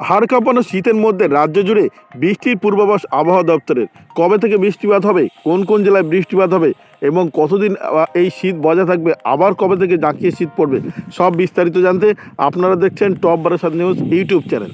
হাড় কাঁপানো শীতের মধ্যে রাজ্য জুড়ে বৃষ্টির পূর্বাভাস আবহাওয়া দপ্তরের। কবে থেকে বৃষ্টিপাত হবে? কোন কোন জেলায় বৃষ্টিপাত হবে? এবং কতদিন এই শীত বজায় থাকবে? আবার কবে থেকে জাঁকিয়ে শীত পড়বে? সব বিস্তারিত জানতে আপনারা দেখছেন top Barasat news YouTube channel.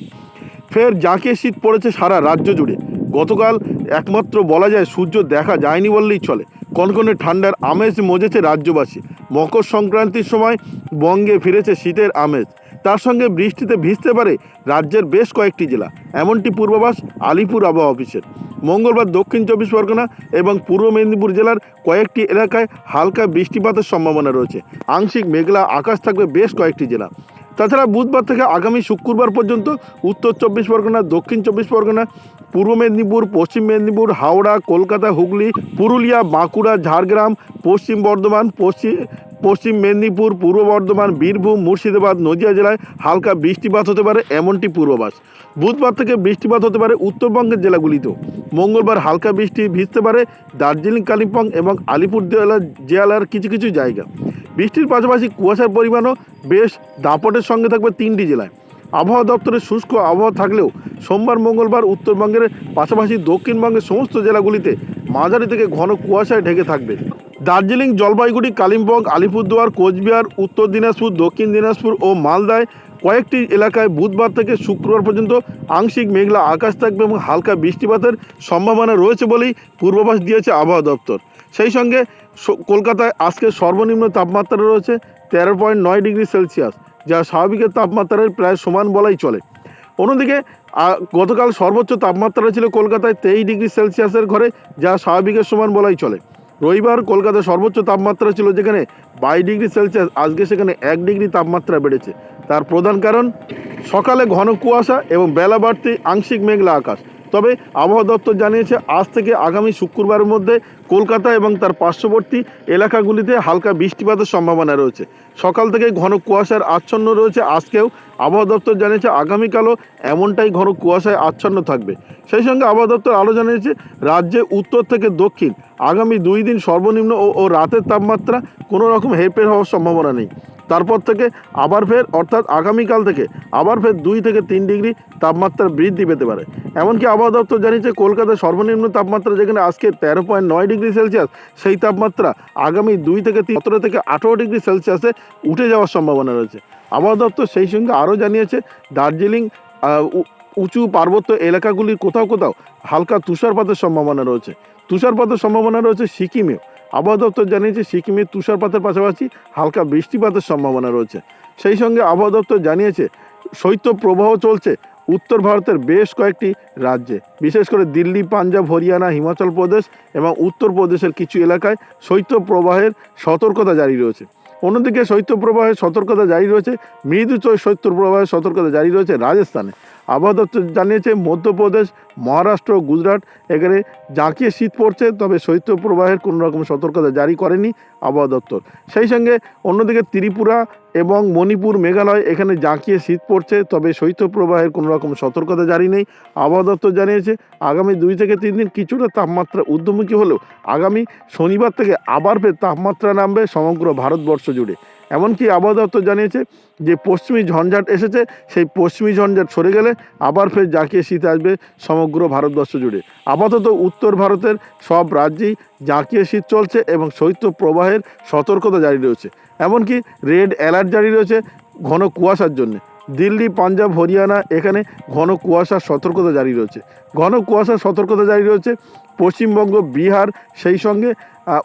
ফের জাঁকিয়ে শীত পড়েছে সারা রাজ্য জুড়ে। গতকাল একমাত্র বলা যায় সূর্য দেখা যায়নি বললেই চলে। কনকনে ঠান্ডার আমেজ মজেছে রাজ্যবাসী। মকর সংক্রান্তির সময় বঙ্গে ফিরেছে শীতের আমেজ। তার সঙ্গে বৃষ্টিতে ভিজতে পারে রাজ্যের বেশ কয়েকটি জেলা, এমনটি পূর্বাভাস আলিপুর আবহাওয়া অফিসের। মঙ্গলবার দক্ষিণ চব্বিশ পরগনা এবং পূর্ব মেদিনীপুর জেলার কয়েকটি এলাকায় হালকা বৃষ্টিপাতের সম্ভাবনা রয়েছে। আংশিক মেঘলা আকাশ থাকবে বেশ কয়েকটি জেলা। তাছাড়া বুধবার থেকে আগামী শুক্রবার পর্যন্ত উত্তর চব্বিশ পরগনা, দক্ষিণ চব্বিশ পরগনা, পূর্ব মেদিনীপুর, পশ্চিম মেদিনীপুর, হাওড়া, কলকাতা, হুগলি, পুরুলিয়া, বাঁকুড়া, ঝাড়গ্রাম, পশ্চিম বর্ধমান পশ্চিম পশ্চিম মেদিনীপুর, পূর্ব বর্ধমান, বীরভূম, মুর্শিদাবাদ, নদিয়া জেলায় হালকা বৃষ্টিপাত হতে পারে এমনটি পূর্বাভাস। বুধবার থেকে বৃষ্টিপাত হতে পারে উত্তরবঙ্গের জেলাগুলিতেও। মঙ্গলবার হালকা বৃষ্টি ভিজতে পারে দার্জিলিং, কালিম্পং এবং আলিপুর জেলার জেলার কিছু কিছু জায়গা। বৃষ্টির পাশাপাশি কুয়াশার পরিমাণও বেশ দাপটের সঙ্গে থাকবে তিনটি জেলায়। আবহাওয়া দপ্তরের শুষ্ক আবহাওয়া থাকলেও সোমবার, মঙ্গলবার উত্তরবঙ্গের পাশাপাশি দক্ষিণবঙ্গের সমস্ত জেলাগুলিতে মাঝারি থেকে ঘন কুয়াশায় ঢেকে থাকবে। দার্জিলিং, জলপাইগুড়ি, কালিম্পং, আলিপুরদুয়ার, কোচবিহার, উত্তর দিনাজপুর, দক্ষিণ দিনাজপুর ও মালদায় কয়েকটি এলাকায় বুধবার থেকে শুক্রবার পর্যন্ত আংশিক মেঘলা আকাশ থাকবে এবং হালকা বৃষ্টিপাতের সম্ভাবনা রয়েছে বলেই পূর্বাভাস দিয়েছে আবহাওয়া দপ্তর। সেই সঙ্গে কলকাতায় আজকে সর্বনিম্ন তাপমাত্রা রয়েছে তেরো পয়েন্ট নয় ডিগ্রি সেলসিয়াস, যা স্বাভাবিকের তাপমাত্রার প্রায় সমান বলাই চলে। অন্যদিকে গতকাল সর্বোচ্চ তাপমাত্রা ছিল কলকাতায় তেইশ ডিগ্রি সেলসিয়াসের ঘরে, যা স্বাভাবিকের সমান বলাই চলে। রবিবার কলকাতার সর্বোচ্চ তাপমাত্রা ছিল যেখানে বাই ডিগ্রি সেলসিয়াস, আজকে সেখানে এক ডিগ্রি তাপমাত্রা বেড়েছে। তার প্রধান কারণ, সকালে ঘন কুয়াশা এবং বেলা বাড়তি আংশিক মেঘলা আকাশ। তবে আবহাওয়া দপ্তর জানিয়েছে, আজ থেকে আগামী শুক্রবারের মধ্যে কলকাতা এবং তার পার্শ্ববর্তী এলাকাগুলিতে হালকা বৃষ্টিপাতের সম্ভাবনা রয়েছে। সকাল থেকে ঘন কুয়াশার আচ্ছন্ন রয়েছে। আজকেও আবহাওয়া দপ্তর জানিয়েছে, আগামীকালও এমনটাই ঘন কুয়াশায় আচ্ছন্ন থাকবে। সেই সঙ্গে আবহাওয়া দপ্তর আরও জানিয়েছে, রাজ্যে উত্তর থেকে দক্ষিণ, আগামী দুই দিন সর্বনিম্ন ও রাতের তাপমাত্রা কোনো রকম হেরফের হওয়ার সম্ভাবনা নেই। তারপর থেকে আবার ফের, অর্থাৎ আগামীকাল থেকে আবার ফের দুই থেকে তিন ডিগ্রি তাপমাত্রা বৃদ্ধি পেতে পারে। এমনকি আবহাওয়া দপ্তর জানিয়েছে, কলকাতার সর্বনিম্ন তাপমাত্রা যেখানে আজকে তেরো পয়েন্ট নয় ডিগ্রি সেলসিয়াস, সেই তাপমাত্রা আগামী দুই থেকে তিন, সতেরো থেকে আঠেরো ডিগ্রি সেলসিয়াসে উঠে যাওয়ার সম্ভাবনা রয়েছে। আবহাওয়া দপ্তর সেই সঙ্গে আরও জানিয়েছে, দার্জিলিং উঁচু পার্বত্য এলাকাগুলির কোথাও কোথাও হালকা তুষারপাতের সম্ভাবনা রয়েছে। তুষারপাতের সম্ভাবনা রয়েছে সিকিমেও। আবহাওয়া দপ্তর জানিয়েছে সিকিমে তুষারপাতের পাশাপাশি হালকা বৃষ্টিপাতের সম্ভাবনা রয়েছে। সেই সঙ্গে আবহাওয়া দপ্তর জানিয়েছে শৈত্য প্রবাহ চলছে উত্তর ভারতের বেশ কয়েকটি রাজ্যে। বিশেষ করে দিল্লি, পাঞ্জাব, হরিয়ানা, হিমাচল প্রদেশ এবং উত্তরপ্রদেশের কিছু এলাকায় শৈত্য প্রবাহের সতর্কতা জারি রয়েছে। অন্যদিকে শৈত্য প্রবাহের সতর্কতা জারি রয়েছে, মৃদু চৈ- শৈত্য প্রবাহের সতর্কতা জারি রয়েছে রাজস্থানে। আবহাওয়া দপ্তর জানিয়েছে, মধ্যপ্রদেশ, মহারাষ্ট্র, গুজরাট, এখানে জাঁকিয়ে শীত পড়ছে, তবে শৈত্য প্রবাহের কোনো রকম সতর্কতা জারি করেনি আবহাওয়া দপ্তর। সেই সঙ্গে অন্যদিকে ত্রিপুরা এবং মণিপুর, মেঘালয়, এখানে জাঁকিয়ে শীত পড়ছে, তবে শৈত্য প্রবাহের কোনো রকম সতর্কতা জারি নেই। আবহাওয়া দপ্তর জানিয়েছে, আগামী দুই থেকে তিন দিন কিছুটা তাপমাত্রা ঊর্ধ্বমুখী হলেও আগামী শনিবার থেকে আবার ফের তাপমাত্রা নামবে সমগ্র ভারতবর্ষ জুড়ে। এমনকি আবহাওয়া দপ্তর জানিয়েছে যে পশ্চিমী ঝঞ্ঝাট এসেছে, সেই পশ্চিমী ঝঞ্ঝাট সরে গেলে আবার ফের জাঁকিয়ে শীত আসবে সমগ্র ভারতবর্ষ জুড়ে। আপাতত উত্তর ভারতের সব রাজ্যেই জাঁকিয়ে শীত চলছে এবং শৈত্য প্রবাহের সতর্কতা জারি রয়েছে। এমনকি রেড অ্যালার্ট জারি রয়েছে ঘন কুয়াশার জন্য। দিল্লি, পাঞ্জাব, হরিয়ানা এখানে ঘন কুয়াশার সতর্কতা জারি রয়েছে। ঘন কুয়াশার সতর্কতা জারি রয়েছে পশ্চিমবঙ্গ, বিহার, সেই সঙ্গে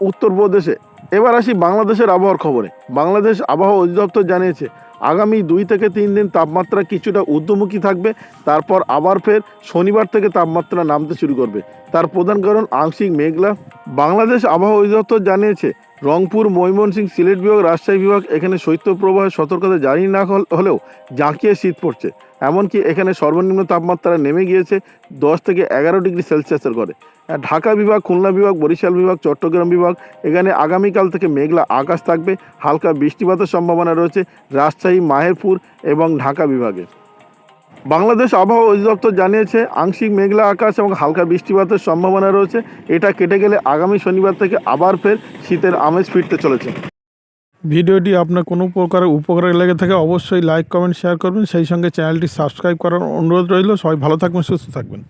উত্তরপ্রদেশে। এবার আসি বাংলাদেশের আবহাওয়ার খবরে। বাংলাদেশ আবহাওয়া অধিদপ্তর জানিয়েছে, আগামী দুই থেকে তিন দিন তাপমাত্রা কিছুটা ঊর্ধ্বমুখী থাকবে, তারপর আবার ফের শনিবার থেকে তাপমাত্রা নামতে শুরু করবে। তার প্রধান কারণ আংশিক মেঘলা। বাংলাদেশ আবহাওয়া অধিদপ্তর জানিয়েছে রংপুর ময়মনসিংহ সিলেট বিভাগ, রাজশাহী বিভাগ এখানে শৈত্য প্রবাহের সতর্কতা জারি না হল- হলেও জাঁকিয়ে শীত পড়ছে। এমনকি এখানে সর্বনিম্ন তাপমাত্রা নেমে গিয়েছে দশ থেকে এগারো ডিগ্রি সেলসিয়াসের ঘরে ঢাকা বিভাগ, খুলনা বিভাগ, বরিশাল বিভাগ, চট্টগ্রাম বিভাগ এখানে আগামীকাল থেকে মেঘলা আকাশ থাকবে। হালকা বৃষ্টিপাতের সম্ভাবনা রয়েছে রাজশাহী, মাহেরপুর এবং ঢাকা বিভাগে। বাংলাদেশ আবহাওয়া অধিদপ্তর জানিয়েছে, আংশিক মেঘলা আকাশ এবং হালকা বৃষ্টিপাতের সম্ভাবনা রয়েছে। এটা কেটে গেলে আগামী শনিবার থেকে আবার ফের শীতের আমেজ ফিরতে চলেছে। ভিডিওটি আপনার কোনো প্রকার উপকারে লেগে থাকে অবশ্যই লাইক, কমেন্ট, শেয়ার করবেন। সেই সঙ্গে চ্যানেলটি সাবস্ক্রাইব করার অনুরোধ রইল। সবাই ভালো থাকবেন, সুস্থ থাকবেন।